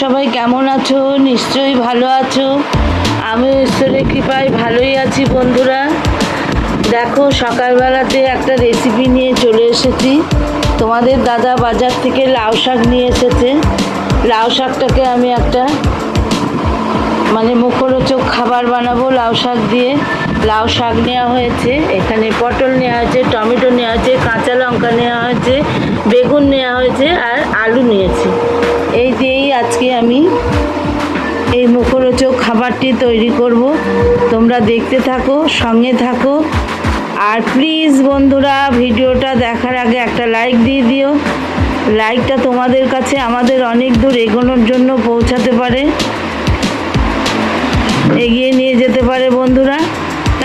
সবাই কেমন আছো? নিশ্চয়ই ভালো আছো। আমি ঈশ্বরের কৃপায় ভালোই আছি বন্ধুরা। দেখো, সকালবেলাতে একটা রেসিপি নিয়ে চলে এসেছি। তোমাদের দাদা বাজার থেকে লাউ শাক নিয়ে এসেছে। লাউ শাকটাকে আমি একটা মানে মুখরোচক খাবার বানাবো লাউ শাক দিয়ে। লাউ শাক নেওয়া হয়েছে, এখানে পটল নেওয়া হয়েছে, টমেটো নেওয়া হয়েছে, কাঁচা লঙ্কা নেওয়া হয়েছে, বেগুন নেওয়া হয়েছে আর আলু নিয়েছি। এই দিয়েই আজকে আমি এই মুখরোচক খাবারটি তৈরি করব। তোমরা দেখতে থাকো, সঙ্গে থাকো। আর প্লিজ বন্ধুরা, ভিডিওটা দেখার আগে একটা লাইক দিয়ে দিও। লাইকটা তোমাদের কাছে আমাদের অনেক দূর এগোনোর জন্য পৌঁছাতে পারে। এগিয়ে নিয়ে যেতে পারে বন্ধুরা।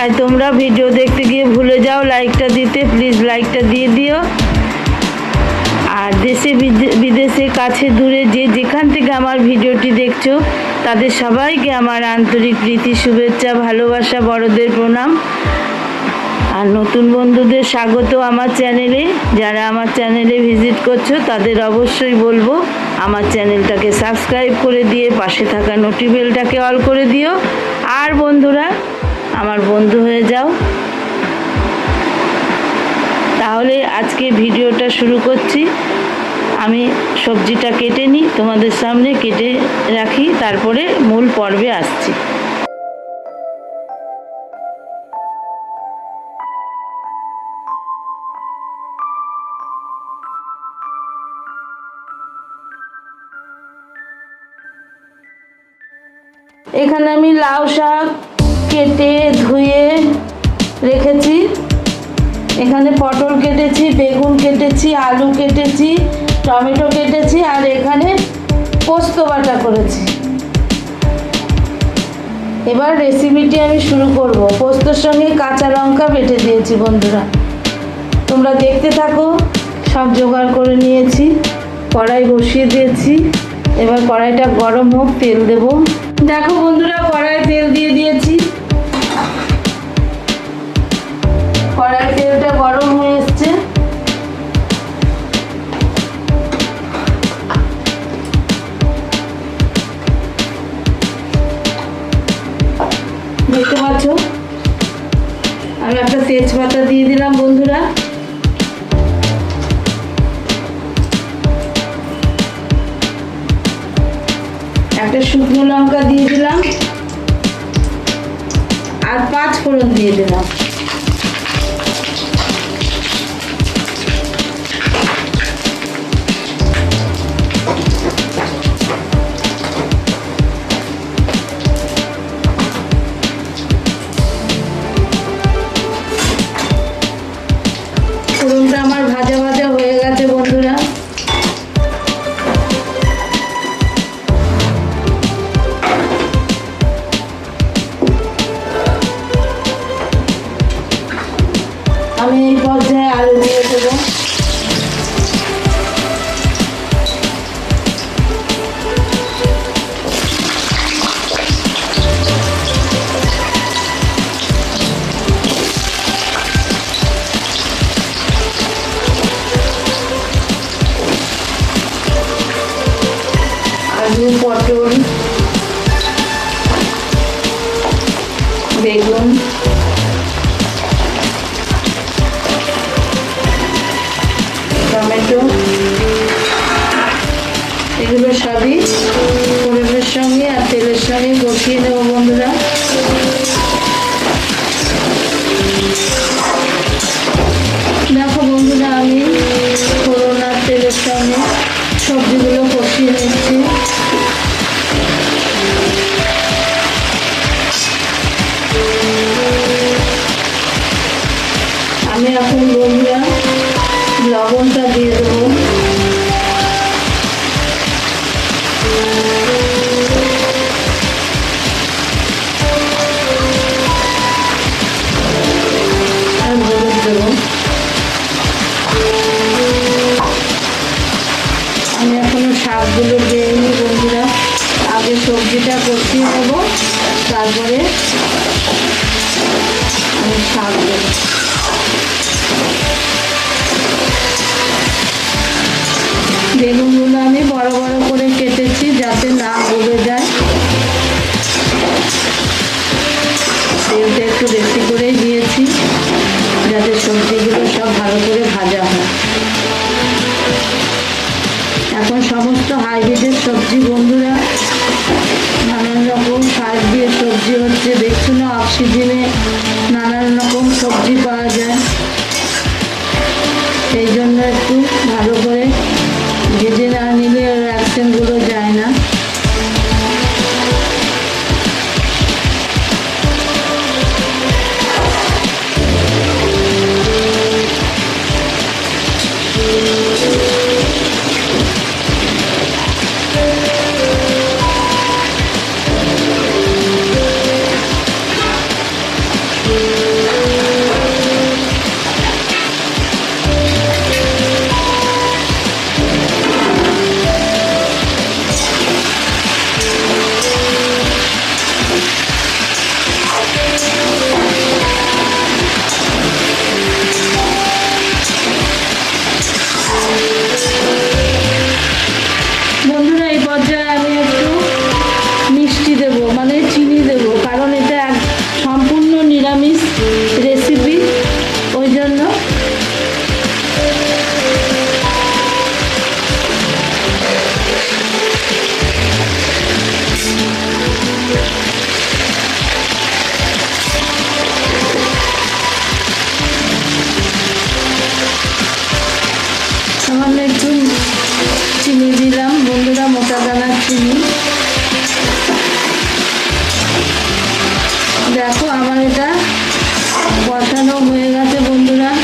তাই তোমরা ভিডিও দেখতে গিয়ে ভুলে যাও লাইকটা দিতে প্লিজ লাইকটা দিয়ে দিও। আর দেশে বিদে- বিদেশে কাছে দূরে যে যেখান থেকে আমার ভিডিওটি দেখছ, তাদের সবাইকে আমার আন্তরিক প্রীতি, শুভেচ্ছা, ভালোবাসা, বড়দের প্রণাম। আর নতুন বন্ধুদের স্বাগত আমার চ্যানেলে। যারা আমার চ্যানেলে ভিজিট করছ, তাদের অবশ্যই বলব, আমার চ্যানেলটাকে সাবস্ক্রাইব করে দিয়ে পাশে থাকা নোটিবেলটাকে অল করে দিও। আর বন্ধুরা আমার বন্ধু হয়ে যাও। তাহলে আজকে ভিডিওটা শুরু করছি। আমি সবজিটা কেটে নিই, তোমাদের সামনে কেটে রাখি, তারপরে মূল পর্বে আসছি। এখানে আমি লাউ শাক কেটে ধুয়ে রেখেছি। এখানে পটল কেটেছি, বেগুন কেটেছি, আলু কেটেছি, টমেটো কেটেছি আর এখানে পোস্ত বাটা করেছি। এবার রেসিপিটি আমি শুরু করব। পোস্তর সঙ্গে কাঁচা লঙ্কা বেটে দিয়েছি বন্ধুরা। তোমরা দেখতে থাকো, সব জোগাড় করে নিয়েছি, কড়াই বসিয়ে দিয়েছি। এবার কড়াইটা গরম হোক, তেল দেব। দেখো বন্ধুরা কড়াই তেল দিয়ে দিয়েছি। তেলটা গরম হয়ে আলু, পটল, বেগুন, টমেটো, এগুলো সবই পরিবের সঙ্গে আর তেলের সঙ্গে কষিয়ে নেব বন্ধুরা। দেখো বন্ধুরা, আমি আর তেলের সঙ্গে সবজিগুলো কষিয়ে নিচ্ছি। এখনও শাকগুলো দিইনি বন্ধুরা। আগে সবজিটা কষিয়ে নেব, তারপরে আমি শাক দেবো। বেগুনগুলো আমি বড় বড় করে কেটেছি যাতে না গলে যায়। তেলটা একটু বেশি করেই দিয়েছি, যাতে সবজিগুলো সব ভালো করে ভাজা সবজি বন্ধুরা নানান রকম সার দিয়ে সবজি হচ্ছে। দেখছ না অক্সিজেনে নানান এটা বসানো হয়ে গেছে বন্ধুরা।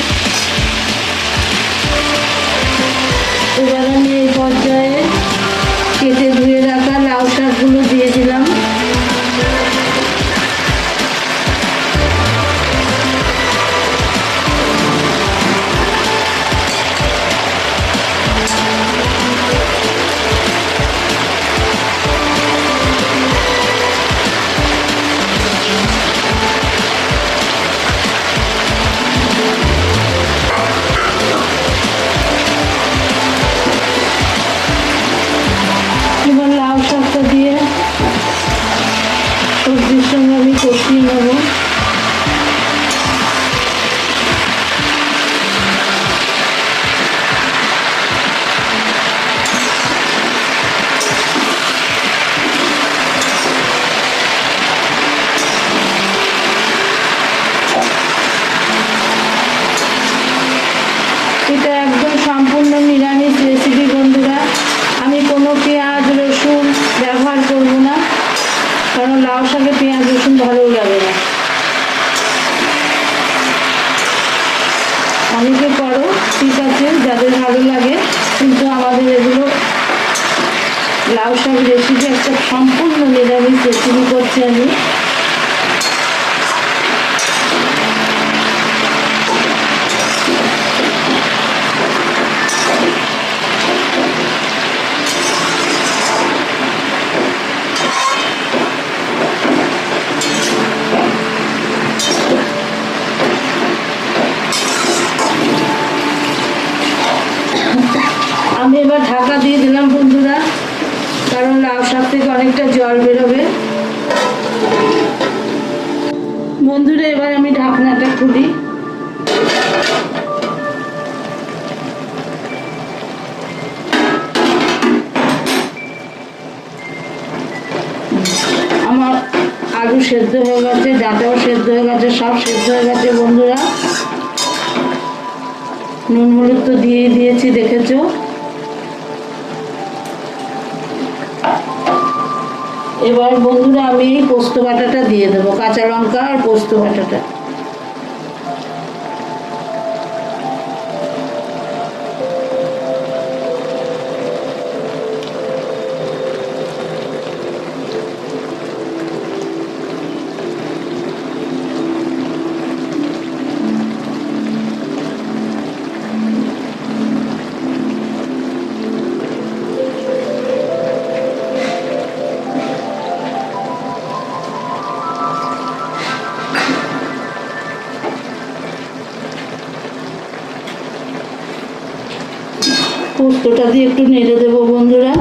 লাউ শাকে পেঁয়াজ, রসুন ভালো লাগে না। অনেকে করো, ঠিক আছে, যাদের ভালো লাগে, কিন্তু আমাদের এগুলো লাউ শাক রেসিপি একটা সম্পূর্ণ নিরামিষ রেসিপি করছি আমি। আমি এবার ঢাকা দিয়ে দিলাম বন্ধুরা, কারণ লাউ শাক থেকে অনেকটা জল বেরোবে। বন্ধুরা, এবার আমি ঢাকনাটা খুলি। আমার আলু সেদ্ধ হয়ে গেছে, ডাটাও সেদ্ধ হয়ে গেছে, সব সেদ্ধ হয়ে গেছে বন্ধুরা। নুন হলুদ তো দিয়েই দিয়েছি, দেখেছ? এবার বন্ধুরা আমি পোস্ত বাটাটা দিয়ে দেবো কাঁচা লঙ্কা আর পোস্ত বাটাটা। পোস্তটা দিয়ে একটু নেড়ে দেব বন্ধুরা।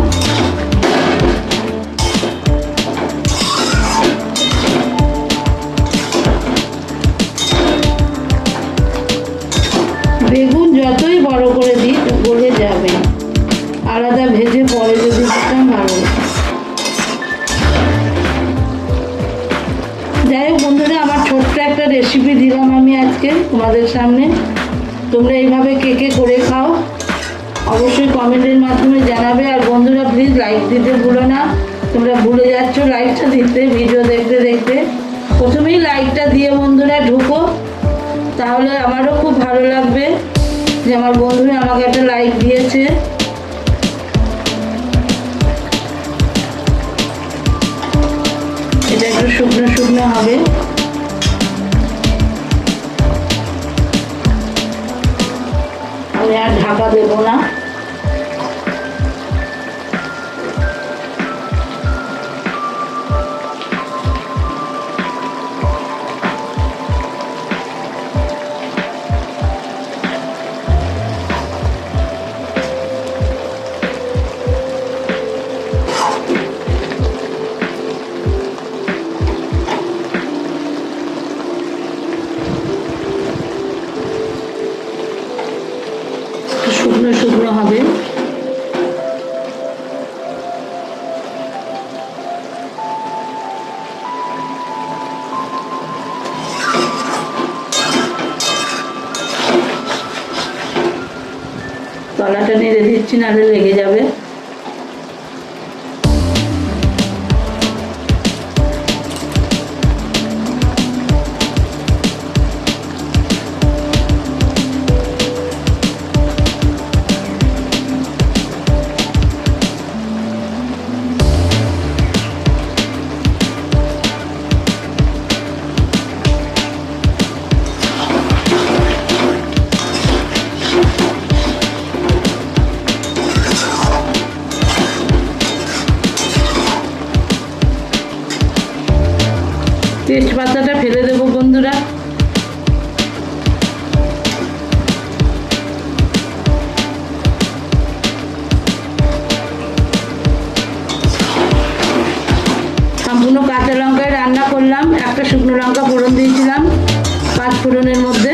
বেগুন যতই বড় করে দিই গড়ে যাবে। আলাদা ভেজে পরে যদি দিতাম, ভালো যাই হোক বন্ধুরা আমার ছোট্ট একটা রেসিপি দিলাম আমি আজকে তোমাদের সামনে। তোমরা এইভাবে কেকে করে খাও অবশ্যই কমেন্টের মাধ্যমে জানাবে। আর বন্ধুরা প্লিজ লাইক দিতে ভুলো না। তোমরা ভুলে যাচ্ছ লাইকটা দিতে ভিডিও দেখতে দেখতে। প্রথমেই লাইকটা দিয়ে বন্ধুরা ঢুকো। তাহলে আমারও খুব ভালো লাগবে যে আমার বন্ধুরা আমাকে একটা লাইক দিয়েছে। এটা একটু শুকনো শুকনো হবে। আমি আর ঢাকা দেবো না। নেড়ে দিচ্ছি নাহলে লেগে যাবে। বন্ধুরা। সম্পূর্ণ কাঁচা লঙ্কায় রান্না করলাম। একটা শুকনো লঙ্কা ফোড়ন দিয়েছিলাম পাঁচ ফোড়নের মধ্যে।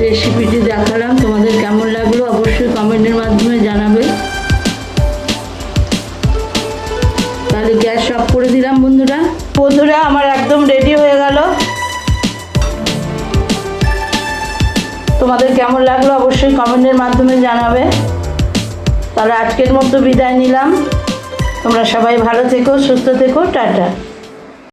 রেসিপিটি দেখালাম। তোমাদের কেমন লাগল অবশ্যই কমেন্টের মাধ্যমে জানাবে। তাহলে গ্যাস অফ করে দিলাম বন্ধুরা। বন্ধুরা, আমার একদম রেডি হয়ে গেল। তোমাদের কেমন লাগল অবশ্যই কমেন্টের মাধ্যমে জানাবে। তাহলে আজকের মতো বিদায় নিলাম। তোমরা সবাই ভালো থেকো, সুস্থ থেকো, টাটা।